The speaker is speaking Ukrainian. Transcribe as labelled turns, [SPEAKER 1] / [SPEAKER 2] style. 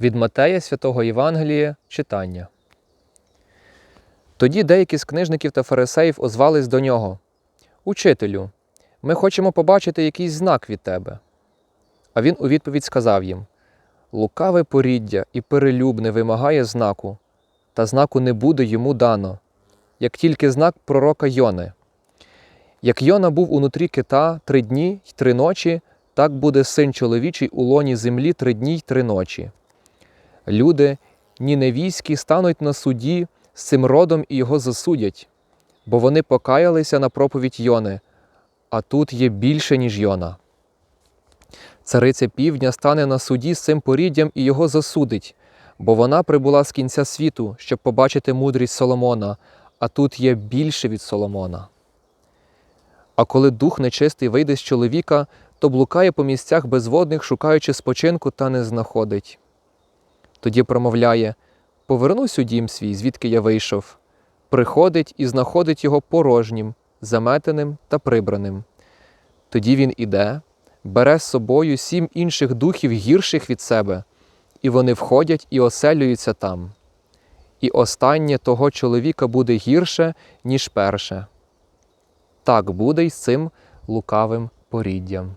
[SPEAKER 1] Від Матея святого Євангелія читання. Тоді деякі з книжників та фарисеїв озвались до нього. Учителю, ми хочемо побачити якийсь знак від тебе. А він у відповідь сказав їм: Лукаве поріддя і перелюбне вимагає знаку, та знаку не буде йому дано, як тільки знак пророка Йони. Як Йона був унутрі кита три дні й три ночі, так буде син чоловічий у лоні землі три дні й три ночі. Люди, ніневійські, стануть на суді з цим родом і його засудять, бо вони покаялися на проповідь Йони, а тут є більше, ніж Йона. Цариця півдня стане на суді з цим поріддям і його засудить, бо вона прибула з кінця світу, щоб побачити мудрість Соломона, а тут є більше від Соломона. А коли дух нечистий вийде з чоловіка, то блукає по місцях безводних, шукаючи спочинку, та не знаходить. Тоді промовляє Повернусь у дім свій, звідки я вийшов. Приходить і знаходить його порожнім, заметеним та прибраним. Тоді він іде, бере з собою сім інших духів гірших від себе, і вони входять і оселюються там. І останнє того чоловіка буде гірше, ніж перше. Так буде й з цим лукавим поріддям.